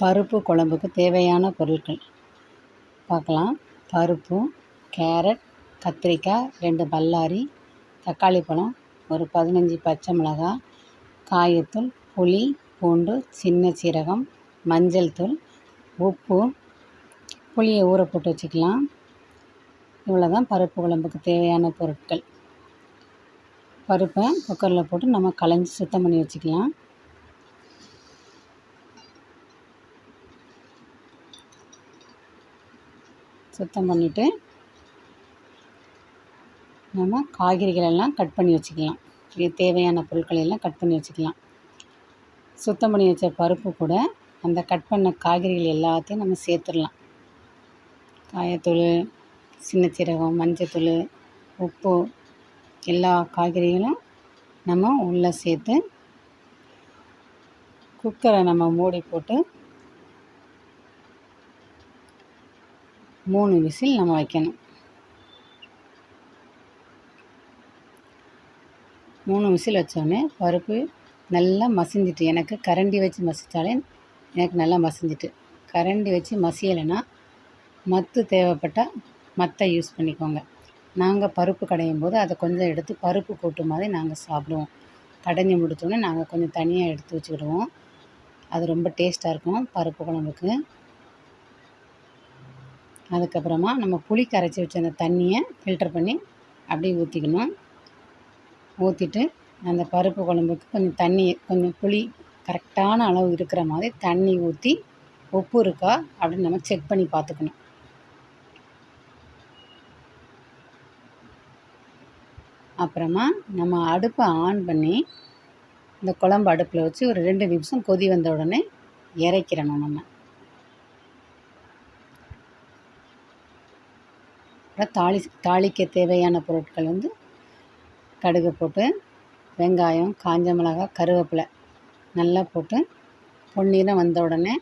பருப்பு குழம்புக்கு தேவையான பொருட்கள். பார்க்கலாம். பருப்பு கேரட் கத்திரிக்காய் ரெண்டு பல்லாரி தக்காளி பழம் ஒரு பதினஞ்சு பச்சை மிளகாய் காயத்தூள் புளி பூண்டு சின்ன சீரகம் மஞ்சள் தூள் உப்பு. புளியை ஊற போட்டு வச்சுக்கலாம். இவ்வளோ தான் பருப்பு குழம்புக்கு தேவையான பொருட்கள். பருப்பை குக்கரில் போட்டு நம்ம களைஞ்சி சுத்தம் பண்ணி வச்சுக்கலாம். சுத்தம் பண்ணிவிட்டு நம்ம காய்கறிகள் எல்லாம் கட் பண்ணி வச்சுக்கலாம். இது தேவையான பொருட்களை எல்லாம் கட் பண்ணி வச்சுக்கலாம். சுத்தம் பண்ணி வச்ச பருப்பு கூட அந்த கட் பண்ண காய்கறிகள் எல்லாத்தையும் நம்ம சேர்த்துடலாம். காயத்தூள் சின்ன சீரகம் மஞ்சத்தூள் உப்பு எல்லா காய்கறிகளும் நம்ம உள்ளே சேர்த்து குக்கரை நம்ம மூடி போட்டு மூணு விசில் நம்ம வைக்கணும். மூணு விசில் வச்சோடனே பருப்பு நல்லா மசிஞ்சிட்டு எனக்கு கரண்டி வச்சு மசித்தாலே எனக்கு நல்லா மசிஞ்சிட்டு. கரண்டி வச்சு மசியலைன்னா மத்து தேவைப்பட்டால் மத்தை யூஸ் பண்ணிக்கோங்க. நாங்கள் பருப்பு கடையும் போது அதை கொஞ்சம் எடுத்து பருப்பு கூட்டு மாதிரி நாங்கள் சாப்பிடுவோம். கடைஞ்சி முடித்தோடனே நாங்கள் கொஞ்சம் தனியாக எடுத்து வச்சுக்கிடுவோம். அது ரொம்ப டேஸ்ட்டாக இருக்கும் பருப்பு குழம்புக்கு. அதுக்கப்புறமா நம்ம புளி கரைச்சி வச்ச அந்த தண்ணியை ஃபில்டர் பண்ணி அப்படியே ஊற்றிக்கணும் ஊற்றிட்டு அந்த பருப்பு குழம்புக்கு கொஞ்சம் தண்ணி கொஞ்சம் புளி கரெக்டான அளவு இருக்கிற மாதிரி தண்ணி ஊற்றி உப்பு இருக்கா அப்படின்னு நம்ம செக் பண்ணி பார்த்துக்கணும். அப்புறமா நம்ம அடுப்பை ஆன் பண்ணி இந்த குழம்பு அடுப்பில் வச்சு ஒரு ரெண்டு நிமிஷம் கொதி வந்த உடனே இறக்கிறணும் நம்ம. அப்புறம் தாளி தாளிக்க தேவையான பொருட்கள் வந்து கடுகு போட்டு வெங்காயம் காஞ்ச மிளகாய் கருவேப்பிலை நல்லா போட்டு பொன்னிறம் வந்த உடனே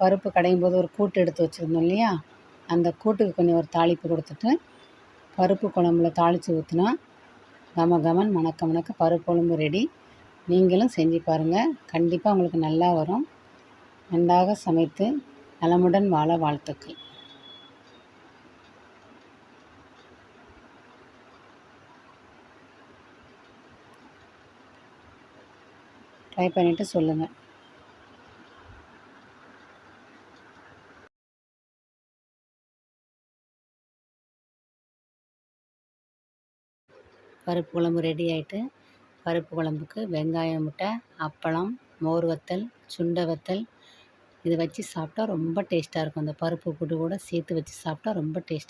பருப்பு கடையும் போது ஒரு கூட்டு எடுத்து வச்சுருந்தோம் இல்லையா? அந்த கூட்டுக்கு கொஞ்சம் ஒரு தாளிப்பு கொடுத்துட்டு பருப்பு குழம்புல தாளித்து ஊற்றினா கம கமன் மணக்க மணக்க பருப்பு குழம்பு ரெடி நீங்களும் செஞ்சு பாருங்கள் கண்டிப்பாக உங்களுக்கு நல்லா வரும். நன்றாக சமைத்து நலமுடன் வாழ வாழ்த்துக்கள். ட்ரை பண்ணிவிட்டு சொல்லுங்கள் பருப்பு குழம்பு ரெடி ஆகிட்டு பருப்பு குழம்புக்கு வெங்காயம் முட்டை அப்பளம் மோர் வத்தல் சுண்டை வத்தல். இதை வச்சு சாப்பிட்டா ரொம்ப டேஸ்ட்டாக இருக்கும். அந்த பருப்பு கூட்டு கூட சேர்த்து வச்சு சாப்பிட்டா ரொம்ப டேஸ்ட்